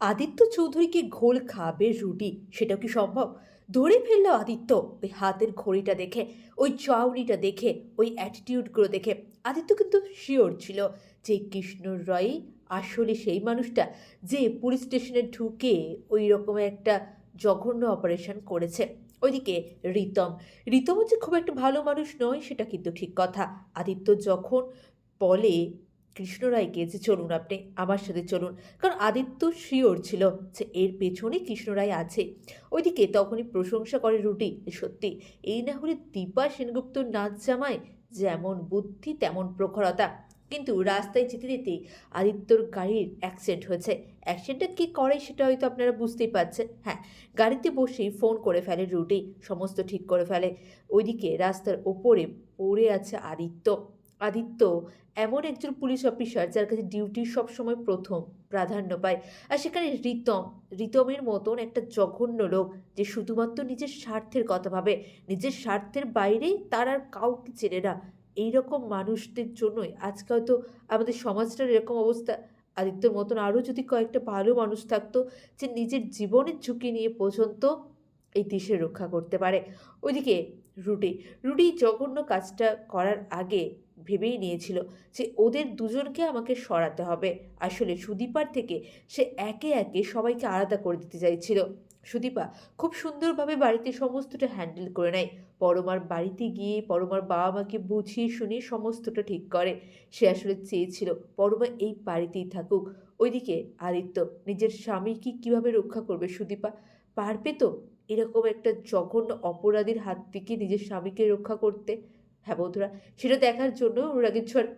আদিত্য চৌধুরীকে ঘোল খাবে রুটি, সেটাও কি সম্ভব? ধরে ফেলল আদিত্য, ওই হাতের ঘড়িটা দেখে, ওই চাউনিটা দেখে, ওই অ্যাটিটিউডগুলো দেখে। আদিত্য কিন্তু শিওর ছিল যে কৃষ্ণ রয় আসলে সেই মানুষটা যে পুলিশ স্টেশনে ঢুকে ওই রকম একটা জঘন্য অপারেশন করেছে। ওইদিকে রিতম রিতম যে খুব একটা ভালো মানুষ নয়, সেটা কিন্তু ঠিক কথা। আদিত্য যখন বলে কৃষ্ণ রায়কে যে চলুন আপনি আমার সাথে চলুন। কারণ আদিত্য শিওর ছিল যে এর পেছনে কৃষ্ণ রায় আছে। ওইদিকে তখনই প্রশংসা করে রুটি। সত্যি, এই না হলে দীপা সেনগুপ্তর নাচ জামায় যেমন বুদ্ধি, তেমন প্রখরতা। কিন্তু রাস্তায় যেতে যেতে আদিত্যর গাড়ির অ্যাক্সিডেন্ট হয়েছে। অ্যাক্সিডেন্টটা কী করে সেটা হয়তো আপনারা বুঝতেই পারছেন। হ্যাঁ গাড়িতে বসেই ফোন করে ফেলে রুটি। সমস্ত ঠিক করে ফেলে। ওইদিকে রাস্তার ওপরে পড়ে আছে আদিত্য। আদিত্য এমন একজন পুলিশ অফিসার যার কাছে ডিউটি সবসময় প্রথম, প্রাধান্য পায়। আর সেখানে রিতম, রিতমের মতন একটা জঘন্য লোক যে শুধুমাত্র নিজের স্বার্থের কথা ভাবে। নিজের স্বার্থের বাইরেই তার আর কাউকে চেনে না। এইরকম মানুষদের জন্যই আজকে হয়তো আমাদের সমাজটার এরকম অবস্থা। আদিত্যর মতন আরও যদি কয়েকটা ভালো মানুষ থাকতো যে নিজের জীবনের ঝুঁকি নিয়ে পর্যন্ত এই দেশের রক্ষা করতে পারে। ওইদিকে রুটি রুটি জঘন্য কাজটা করার আগে ভেবেই নিয়েছিল যে ওদের দুজনকে আমাকে সরাতে হবে। আসলে সুদীপার থেকে সে একে একে সবাইকে আলাদা করে দিতে চাইছিল। সুদীপা খুব সুন্দরভাবে বাড়িতে সমস্তটা হ্যান্ডেল করে নেয়। পরমার বাড়িতে গিয়ে পরমার বাবা মাকে বুঝিয়ে শুনিয়ে সমস্তটা ঠিক করে। সে আসলে চেয়েছিল পরমা এই বাড়িতেই থাকুক। ওইদিকে আদিত্য নিজের স্বামীকে কীভাবে রক্ষা করবে সুদীপা? পারবে তো এরকম একটা জঘন্য অপরাধীর হাত থেকে নিজের স্বামীকে রক্ষা করতে? হ্যাঁ বন্ধুরা, সেটা দেখার জন্য অনুরাগের ছোঁয়ার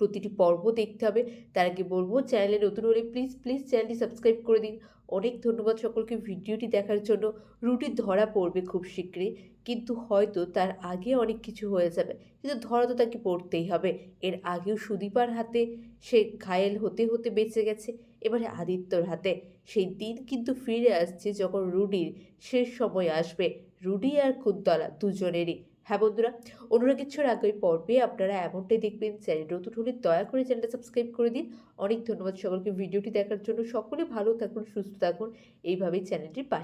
প্রতিটি পর্ব দেখতে হবে। তার আগে বলব, চ্যানেলে নতুন হলে প্লিজ প্লিজ চ্যানেলটি সাবস্ক্রাইব করে দিন। অনেক ধন্যবাদ সকলকে ভিডিওটি দেখার জন্য। রুটি ধরা পড়বে খুব শীঘ্রই, কিন্তু হয়তো তার আগে অনেক কিছু হয়ে যাবে। কিন্তু ধরা তো তাকে পড়তেই হবে। এর আগেও সুদীপার হাতে সে ঘায়েল হতে হতে বেঁচে গেছে, এবারে আদিত্যর হাতে। সেই দিন কিন্তু ফিরে আসছে যখন রুডির শেষ সময় আসবে। রুডি আর কুন্তলা দুজনেরই। হ্যাঁ বন্ধুরা অন্যরা কিছুর আগামী পর্বে আপনারা এমনটাই দেখবেন। চ্যানেল নতুন হলে দয়া করে চ্যানেলটা সাবস্ক্রাইব করে দিন। অনেক ধন্যবাদ সকলকে ভিডিওটি দেখার জন্য। সকলে ভালো থাকুন, সুস্থ থাকুন। এইভাবেই চ্যানেলটির পাশে